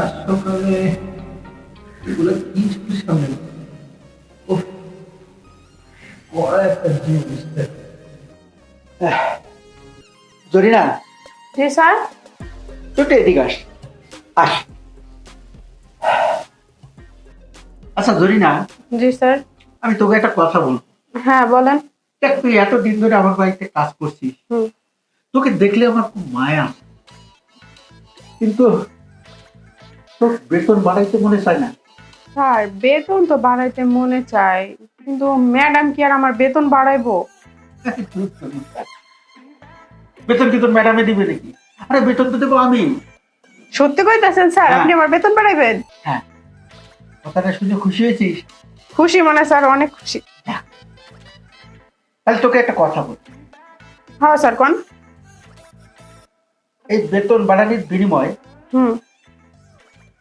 আজ সকালে এগুলো কি সামনে? কড়া একটা জিনিস। জরিনা। জি স্যার? ছোট এদিকে আস। আস। আচ্ছা জরিনা। জি স্যার। আমি তোকে একটা কথা বলব হ্যাঁ বলেন। দেখ তুই এতদিন ধরে আমার বাড়িতে কাজ করছিস। তোকে দেখলে আমার খুব মায়া। কিন্তু তোর বেতন বাড়াইতে মনে চায় না। স্যার বেতন তো বাড়াইতে মনে চাই কিন্তু ম্যাডাম কি আর আমার বেতন বাড়াইবো? বেতন কি তোর ম্যাডামে দিবে নাকি? আরে বেতন তো দেবো আমি। সত্যি কইতাছেন স্যার হ্যাঁ। আপনি আমার বেতন বাড়াইবেন? হ্যাঁ। কথাটা শুনে খুশি হয়েছিস? খুশি মানে স্যার অনেক খুশি। তাহলে তোকে একটা কথা বল। হ্যাঁ স্যার কোন? এই বেতন বাড়ানোর বিনিময়ে হুম।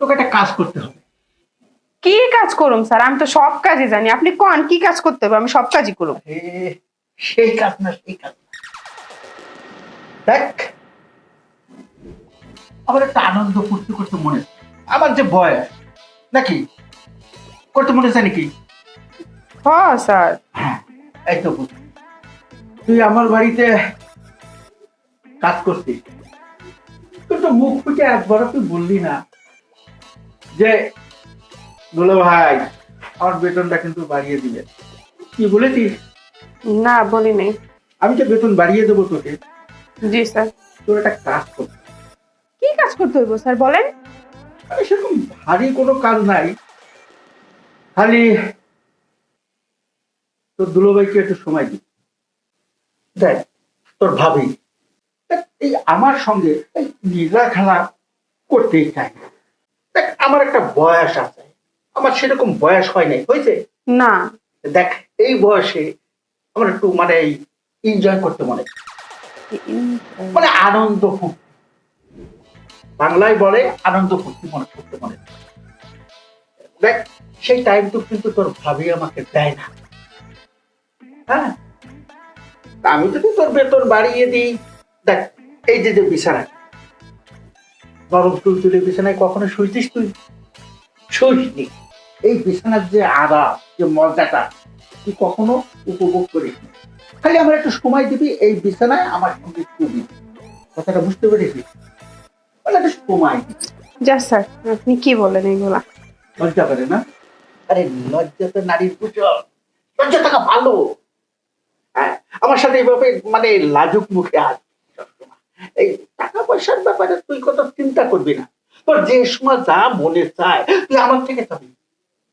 তোকে একটা কাজ করতে হবে। কি কাজ করুম স্যার? আমি তো সব কাজই জানি। আপনি কোন? কি কাজ করতে হবে? আমি সব কাজই করুম। সেই কাজ না সেই কাজ না। দেখ আমার একটা আনন্দ ফুর্তি করতে মনে আমার যে বয়স নাকি? করতে মনে চায় নাকি? হ্যাঁ স্যার। এই তো তুই আমার বাড়িতে কাজ করতে করছিস তো মুখ ফুটে একবারও তুই বললি না। যে বলো ভাই আমার বেতনটা কিন্তু বাড়িয়ে দিবে কি বলেছিস? না বলি নাই আমি তো বেতন বাড়িয়ে দেবো তোকে। জি স্যার। তোর একটা কাজ করতে কি কাজ করতে হইব স্যার বলেন? আরে সেরকম ভারী কোনো কাজ নাই। খালি তোর দুলোভাইকে একটু সময় দি দেখ তোর ভাবি এই আমার সঙ্গে এই নীলা খেলা করতেই চাই না। দেখ আমার একটা বয়স আছে। আমার সেরকম বয়স হয় নাই। হয়েছে? না। দেখ এই বয়সে আমার একটু মানে এনজয় করতে মনে মানে আনন্দ ফুর্তি। বাংলায় বলে আনন্দ ফুর্তি মনে করতে মনে দেখ সেই টাইম তো কিন্তু তোর ভাবি আমাকে দেয় না। হ্যাঁ? তা আমি যদি তোর বেতন বাড়িয়ে দিই দেখ এই যে যে বিছানায় নরম তুল তুলে বিছানায় কখনো শুইছিস তুই? শুইসনি এই বিছানার যে আরাম যে মজাটা তুই কখনো উপভোগ করিস নি। খালি আমার একটু সময় দিবি এই বিছানায় আমার সঙ্গে শুবি কথাটা বুঝতে পেরেছিস? মানে একটু সময় দিবি। যা স্যার আপনি কি বলেন এইগুলা লজ্জা করে না? আরে লজ্জা তো নারীর পুজো লজ্জা থাকা ভালো। হ্যাঁ আমার সাথে এইভাবে মানে লাজুক মুখে আস সবসময়। এই টাকা পয়সার ব্যাপারে তুই কত চিন্তা করবি না। তোর যে সময় যা মনে চায় তুই আমার থেকে চাবি।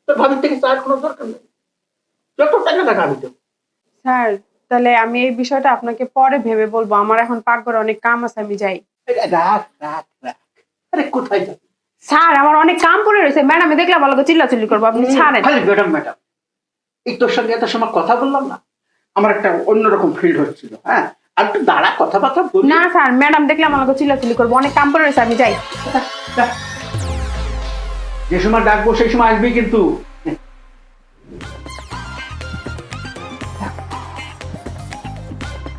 তোর ভাবির থেকে চার কোনো দরকার নেই। যত টাকা টাকা আমি দেবো। স্যার তাহলে আমি এই বিষয়টা আপনাকে পরে ভেবে বলব। আমার এখন পাকঘরে অনেক কাম আছে আমি যাই। রাখ রাখ রাখ আরে কোথায় যাবি? স্যার আমার অনেক কাম পড়ে রয়েছে। ম্যাডামে দেখলাম ভালো চিল্লাচিল্লি করব। আপনি ছাড়েন। Madam madam. এই তোর সঙ্গে এত সময় কথা বললাম না? আমার একটা অন্যরকম ফিল্ড হচ্ছিল হ্যাঁ? আর একটু দাঁড়া কথাবার্তা বলি। না স্যার ম্যাডাম দেখলাম আমাকে চিল্লাচিল্লি করব। অনেক কাম পড়ে রয়েছে আমি যাই। যে সময় ডাকবো সেই সময় আসবি কিন্তু।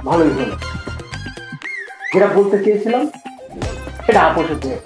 ভালোই হলো। যেটা বলতে চেয়েছিলাম সেটা আপোষে দিয়ে